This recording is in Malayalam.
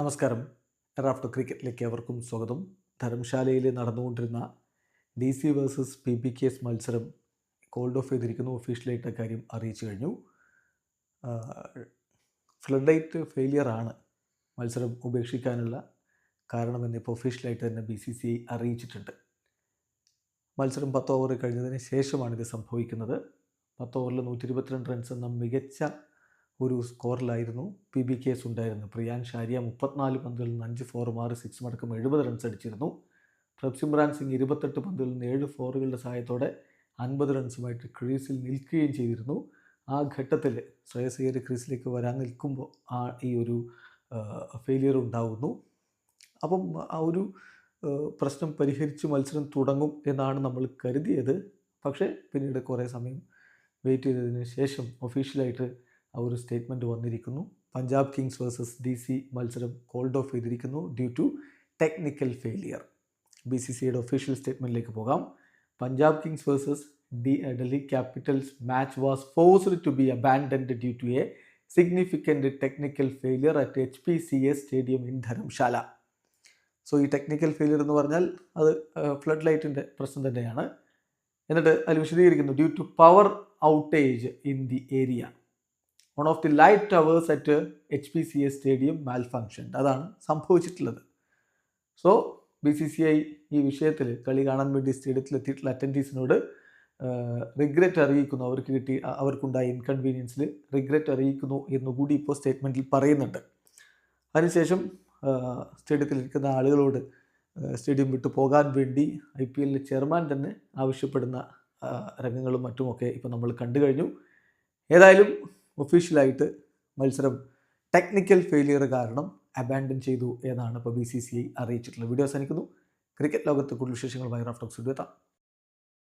നമസ്കാരം. റാഫ്റ്റർ ക്രിക്കറ്റിലേക്ക് അവർക്കും സ്വാഗതം. ധർമ്മശാലയിൽ നടന്നുകൊണ്ടിരുന്ന D C versus P B K S മത്സരം കോൾഡ് ഓഫ് ചെയ്തിരിക്കുന്നു. ഒഫീഷ്യലായിട്ട് കാര്യം അറിയിച്ചു കഴിഞ്ഞു. ഫ്ലഡ് ലൈറ്റ് ഫെയിലിയർ ആണ് മത്സരം ഉപേക്ഷിക്കാനുള്ള കാരണമെന്ന് ഇപ്പോൾ ഒഫീഷ്യലായിട്ട് തന്നെ ബി സി സി ഐ അറിയിച്ചിട്ടുണ്ട്. മത്സരം പത്ത് ഓവർ കഴിഞ്ഞതിന് ശേഷമാണ് ഇത് സംഭവിക്കുന്നത്. പത്ത് ഓവറിൽ നൂറ്റി ഇരുപത്തിരണ്ട് റൺസ് എന്ന മികച്ച ഒരു സ്കോറിലായിരുന്നു. പി ബി കേസ് ഉണ്ടായിരുന്നത് പ്രിയാൻ ഷാരിയ മുപ്പത്തിനാല് പന്തുകളിൽ നിന്ന് അഞ്ച് ഫോറും ആറ് സിക്സും അടക്കം എഴുപത് റൺസ് അടിച്ചിരുന്നു. പ്രഭ്സിമ്രാൻ സിംഗ് ഇരുപത്തെട്ട് പന്തുകളിൽ നിന്ന് ഏഴ് ഫോറുകളുടെ സഹായത്തോടെ അൻപത് റൺസുമായിട്ട് ക്രീസിൽ നിൽക്കുകയും ചെയ്തിരുന്നു. ആ ഘട്ടത്തിൽ ശ്രേയസ് ക്രീസിലേക്ക് വരാൻ നിൽക്കുമ്പോൾ ആ ഈ ഒരു ഫെയിലിയർ ഉണ്ടാകുന്നു അപ്പം ആ ഒരു പ്രശ്നം പരിഹരിച്ച് മത്സരം തുടങ്ങും എന്നാണ് നമ്മൾ കരുതിയത്. പക്ഷേ പിന്നീട് കുറേ സമയം വെയിറ്റ് ചെയ്തതിന് ശേഷം ഒഫീഷ്യലായിട്ട് ആ ഒരു സ്റ്റേറ്റ്മെന്റ് വന്നിരിക്കുന്നു. Punjab kings versus D C മത്സരം കോൾഡ് ഓഫ് ചെയ്തിരിക്കുന്നു due to technical failure B C സിയുടെ ഒഫീഷ്യൽ സ്റ്റേറ്റ്മെന്റിലേക്ക് പോകാം. Punjab kings versus D Delhi capitals match was forced to be abandoned due to a significant technical failure at H P C A stadium in Dharamshala so ഈ ടെക്നിക്കൽ ഫെയിലിയർ എന്ന് പറഞ്ഞാൽ അത് ഫ്ലഡ് ലൈറ്റിന്റെ പ്രശ്നം തന്നെയാണ്. എന്നിട്ട് അതിൽ വിശദീകരിക്കുന്നു. Due to power outage in the area of the light towers at H P C S stadium malfunction അതാണ് സംഭവിച്ചിട്ടുള്ളത്. So B C C I ഈ വിഷയത്തിൽ കളി കാണാൻ വേണ്ടി സ്റ്റേഡിയത്തിൽ എത്തിയിട്ടുള്ള അറ്റൻഡീസിനോട് റിഗ്രറ്റ് അറിയിക്കുന്നു. അവർക്ക് കിട്ടി അവർക്കുണ്ടായ ഇൻകൺവീനിയൻസിൽ റിഗ്രറ്റ് അറിയിക്കുന്നു എന്നുകൂടി ഇപ്പോൾ സ്റ്റേറ്റ്മെന്റിൽ പറയുന്നുണ്ട്. അതിനുശേഷം സ്റ്റേഡിയത്തിലിരിക്കുന്ന ആളുകളോട് സ്റ്റേഡിയം വിട്ടു പോകാൻ വേണ്ടി ഐ പി എല്ലിലെ ചെയർമാൻ തന്നെ ആവശ്യപ്പെടുന്ന രംഗങ്ങളും മറ്റുമൊക്കെ ഇപ്പോൾ നമ്മൾ കണ്ടു കഴിഞ്ഞു. ഏതായാലും ഒഫീഷ്യലായിട്ട് മത്സരം ടെക്നിക്കൽ ഫെയിലിയർ കാരണം അബാൻഡൻ ചെയ്തു എന്നാണ് ഇപ്പോൾ ബി സി സി ഐ അറിയിച്ചിട്ടുള്ളത്. വീഡിയോ അവസാനിക്കുന്നു. ക്രിക്കറ്റ് ലോകത്തെ കൂടുതൽ വിശേഷങ്ങളുമായി റാഫ്റ്റോക്സ് എത്താം.